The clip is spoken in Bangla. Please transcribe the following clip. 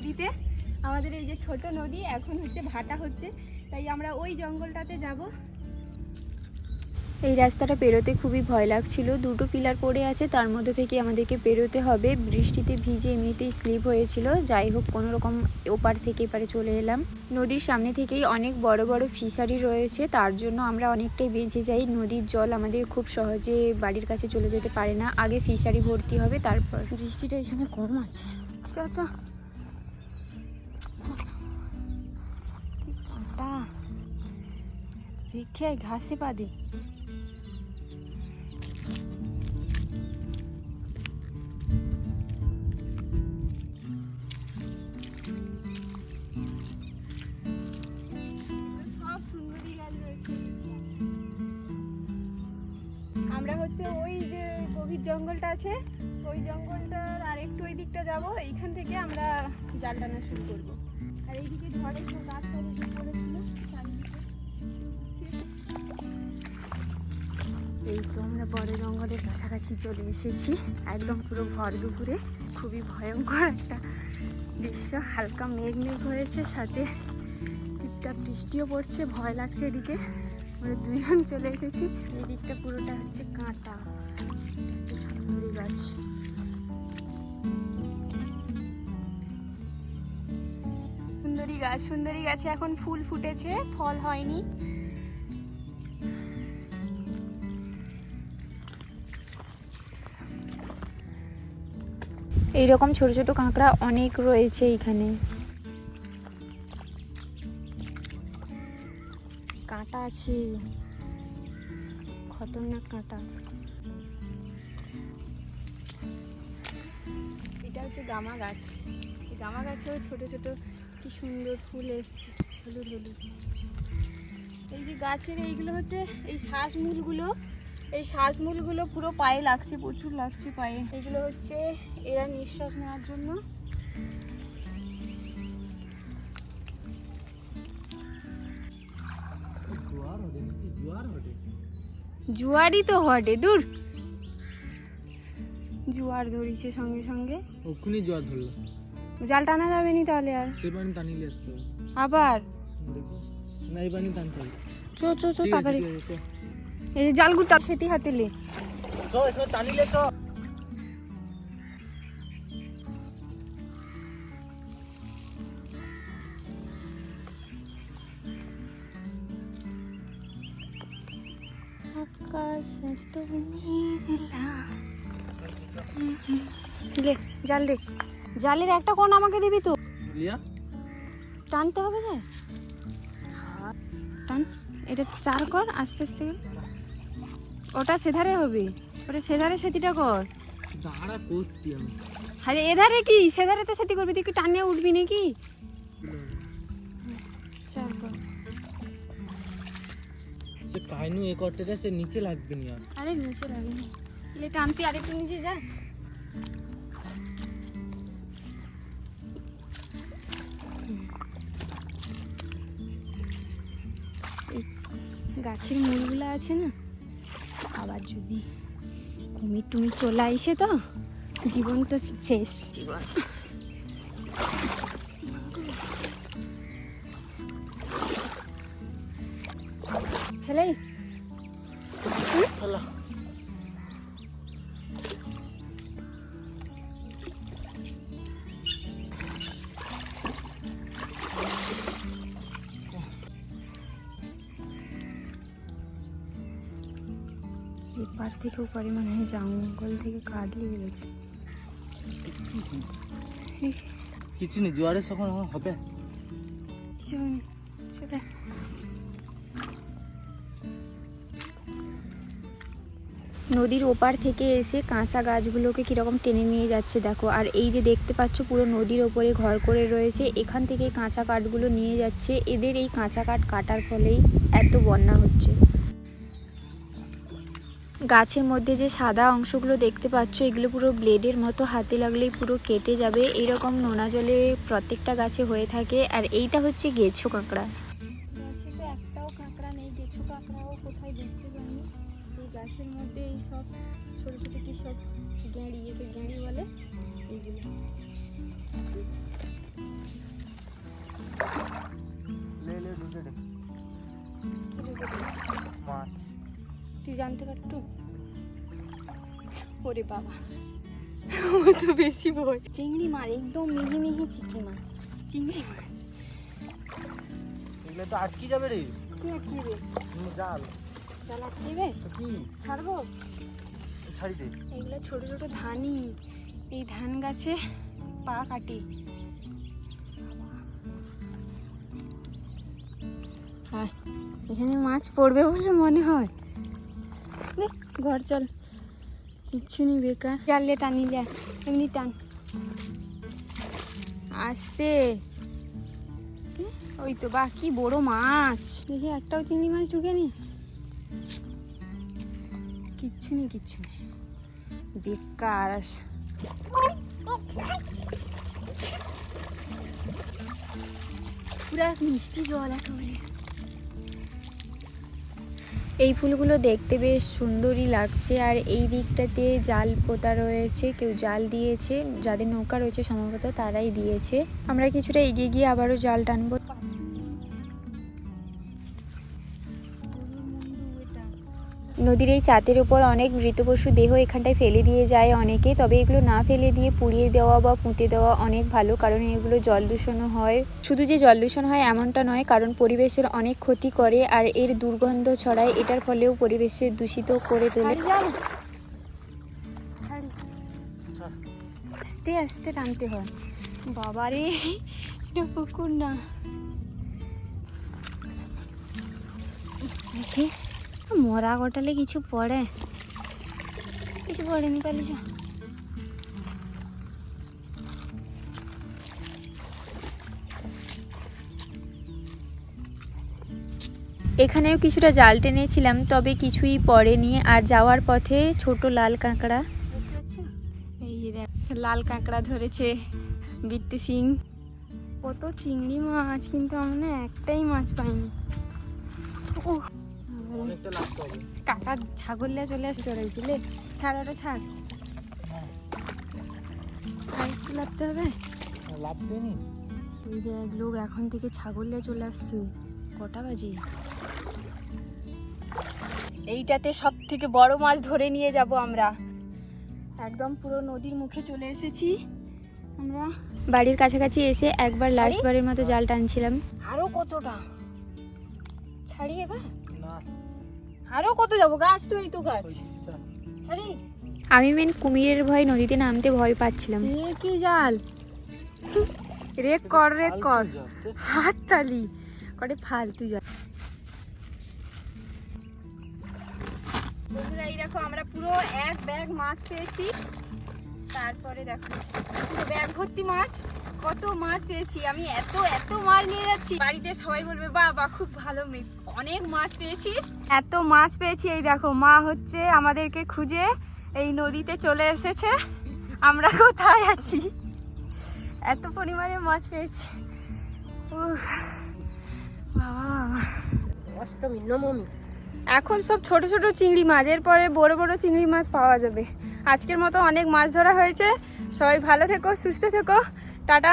নদীতে। আমাদের এই যে ছোট নদী এখন হচ্ছে ভাটা হচ্ছে। তাই আমরা ওই জঙ্গলটাতে যাব। এই রাস্তাটা পেরোতে খুবই ভয় লাগছিল। দুটো পিলার পড়ে আছে তার মধ্যে থেকে আমাদেরকে পেরোতে হবে। বৃষ্টিতে ভিজে এমনিতেই স্লিপ হয়েছিল। যাই হোক কোনো রকম ওপার থেকে এপারে চলে এলাম। নদীর সামনে থেকেই অনেক বড় বড় ফিশারি রয়েছে। তার জন্য আমরা অনেকটাই বেঁচে যাই। নদীর জল আমাদের খুব সহজে বাড়ির কাছে চলে যেতে পারে না। আগে ফিশারি ভর্তি হবে তারপর। বৃষ্টিটা এই সময় কম আছে। চ। আয়, ঘাসে পা আমরা হচ্ছে ওই যে গভীর জঙ্গলটা আছে ওই জঙ্গলটার আর একটু ওই দিকটা যাব। এইখান থেকে আমরা জাল টানা শুরু করব। আর এইদিকে ঝড়ে গাছ এই তো আমরা বড় জঙ্গলের কাছাকাছি চলে এসেছি। একদম পুরো ভর দুপুরে। খুবই ভয়ঙ্কর একটা দৃশ্য। হালকা মেঘ মেঘ হয়েছে, সাথে টিপটাপ বৃষ্টিও পড়ছে, ভয় লাগছে এদিকে। আমরা দুজন চলে এসেছি। এই দিকটা পুরোটা হচ্ছে কাঁটা। হচ্ছে সুন্দরী গাছ। সুন্দরী গাছ, সুন্দরী গাছে এখন ফুল ফুটেছে। ফল হয়নি। এইরকম ছোট ছোট কাঁকড়া অনেক রয়েছে এখানে কাঁটা আছে। খতরনাক কাঁটা। এটা হচ্ছে গামা গাছ। গামা গাছেও ছোট ছোট কি সুন্দর ফুল এসছে। হলুদ হলুদ। এই যে গাছের এইগুলো হচ্ছে এই শ্বাসমূলগুলো এই শ্বাসমূলগুলো পুরো পায়ে লাগছে প্রচুর লাগছে পায়ে। এগুলো হচ্ছে এরা নিঃশ্বাস নেওয়ার জন্য। জুয়ারই তো হটে দূর। জুয়ার ধরিছে সঙ্গে সঙ্গে। ওখানে জল ধরলো। জাল টানা যাবে নি তাহলে আর? সে পানি টানিলে আসতে আবার? না এই পানি টানতে চো চো চো তাড়াতাড়ি। এই জালগুটা সেটি হাতে লে। লে জাল দে। জালের একটা কোণ আমাকে দিবি তো। টানতে হবে যে? টান এটা চার কর আস্তে আস্তে। ওটা সেধারে হবে। ওটা সেধারে সেতিটা কর। দাঁড়া করতে আমি। আরে এধারে কি? সেধারে তো সেটি করবি তুই কি টানিয়ে উঠবি নাকি? চার কর সে কাইনু এ করতে সে নিচে লাগবে নি আর। নিচে লাগে না। এলে টানতে আরেকটু নিচে যা। গাছের মূলগুলো আছে না? আবার যদি কুমির টুমির চলে আইসে তো জীবন তো শেষ জীবন। ফেলাই এপার থেকে ওপারে মনে হয় জঙ্গল থেকে কাঠ লেগে গেছে। কিছু নেই জোয়ারের সখন হবে। সেটা নদীর ওপার থেকে এসে কাঁচা গাছগুলোকে কীরকম টেনে নিয়ে যাচ্ছে দেখো। আর এই যে দেখতে পাচ্ছ পুরো নদীর ওপরে ঘর করে রয়েছে এখান থেকে কাঁচা কাঠগুলো নিয়ে যাচ্ছে। এদের এই কাঁচা কাঠ কাটার ফলেই এত বন্যা হচ্ছে। গাছের মধ্যে যে সাদা অংশগুলো দেখতে পাচ্ছ এগুলো পুরো ব্লেডের মতো। হাতে লাগলেই পুরো কেটে যাবে। এরকম নোনা জলে প্রত্যেকটা গাছে হয়ে থাকে। আর এইটা হচ্ছে গেছো কাঁকড়া। কাঁকড়াও কি সব গেঁড়ি গেঁড়ি বলে? এইগুলো। জানতে পারতো? ওরে বাবা। ও তো বেশি ভয়। চিংড়ি মাছ একদম মিহি মিহি চিংড়ি মাছ। চিংড়ি মাছ। এগুলো তো আটকে যাবে রে। কি কি রে জাল। চাল দেবে তো কি? ছাড়বো? ছাড়ি দে। এগুলো ছোট ছোট ধানই। এই ধান গাছে পা কাটি। হায়, এখানে মাছ পড়বে বলে মনে হয়। ঘর চল। কিচ্ছু নেই বেকার। জানলে টানি যা এমনি টান। আসতে। ওই তো বা কি বড় মাছ। দেখি একটাও চিংড়ি মাছ ঢুকে নি। কিচ্ছু নেই কিচ্ছু নেই। বেকার। পুরা মিষ্টি জল একেবারে। এই ফুলগুলো দেখতে বেশ সুন্দরই লাগছে। আর এই দিকটাতে জাল পোতা রয়েছে, কেউ জাল দিয়েছে, যাদের নৌকা রয়েছে সম্ভবত তারাই দিয়েছে। আমরা কিছুটা এগিয়ে গিয়ে আবারও জাল টানবো। নদীর এই চাতের উপর অনেক মৃত পশু দেহ এখানটায় ফেলে দিয়ে যায় অনেকে। তবে এগুলো না ফেলে দিয়ে পুড়িয়ে দেওয়া বা পুঁতে দেওয়া অনেক ভালো, কারণ এগুলো জল দূষণও হয়। শুধু যে জল দূষণ হয় এমনটা নয়, কারণ পরিবেশের অনেক ক্ষতি করে আর এর দুর্গন্ধ ছড়ায়। এটার ফলেও পরিবেশের দূষিত করে তোলে। আস্তে আস্তে টানতে হয়। বাবারে এটা পুকুর না। মরা গোটালে কিছু পড়ে। কিছু পড়েনি পালি যা। এখানেও কিছুটা জাল টেনেছিলাম তবে কিছুই পড়েনি আর যাওয়ার পথে ছোট লাল কাঁকড়া। এই যে লাল কাঁকড়া ধরেছে বিট্টু সিং। কত চিংড়ি মাছ কিন্তু আমরা একটাই মাছ পাইনি। অনেকটা লাগতে হবে কাকা ছাগললে চলে আসে চড়াই দিলে ছাড় ওটা ছাড়। আর একটু লাগতে হবে? লাভ দেয়নি ওই দেখ লোক এখন থেকে ছাগললে চলে আসছে। কটা বাজে? এইটাতে সব থেকে বড় মাছ ধরে নিয়ে যাব আমরা। একদম পুরো নদীর মুখে চলে এসেছি। আমরা বাড়ির কাছাকাছি এসে একবার লাস্ট বারের মতো জাল টানছিলাম। আরও কতটা? ছাড়ি এবার? না। আরও কত যাব? গাছ তো এই তো গাছ। ছাড়ি। আমি মেন কুমিরের ভয় নদীতে নামতে ভয় পাচ্ছিলাম। এ কি জাল? রেক কর রেক কর। হাত তালি। করে ফালতু জাল। বন্ধুরা এই দেখো আমরা পুরো এক ব্যাগ মাছ পেয়েছি। তারপরে দেখো পুরো ব্যাগ ভর্তি মাছ। কত মাছ পেয়েছি আমি এত এত মাছ নিয়ে যাচ্ছি। বাড়িতে সবাই বলবে বা বা খুব ভালো মেয়ে অনেক মাছ পেয়েছিস? এত মাছ পেয়েছি এই দেখো মা হচ্ছে আমাদেরকে খুঁজে এই নদীতে চলে এসেছে। আমরা কোথায় আছি? এত পরিমাণে মাছ পেয়েছি। বাবা বাবা। অষ্টমী নবমী। এখন সব ছোট ছোট চিংড়ি মাছ এরপরে বড় বড় চিংড়ি মাছ পাওয়া যাবে। আজকের মতো অনেক মাছ ধরা হয়েছে। সবাই ভালো থেকো সুস্থ থেকো। টাটা।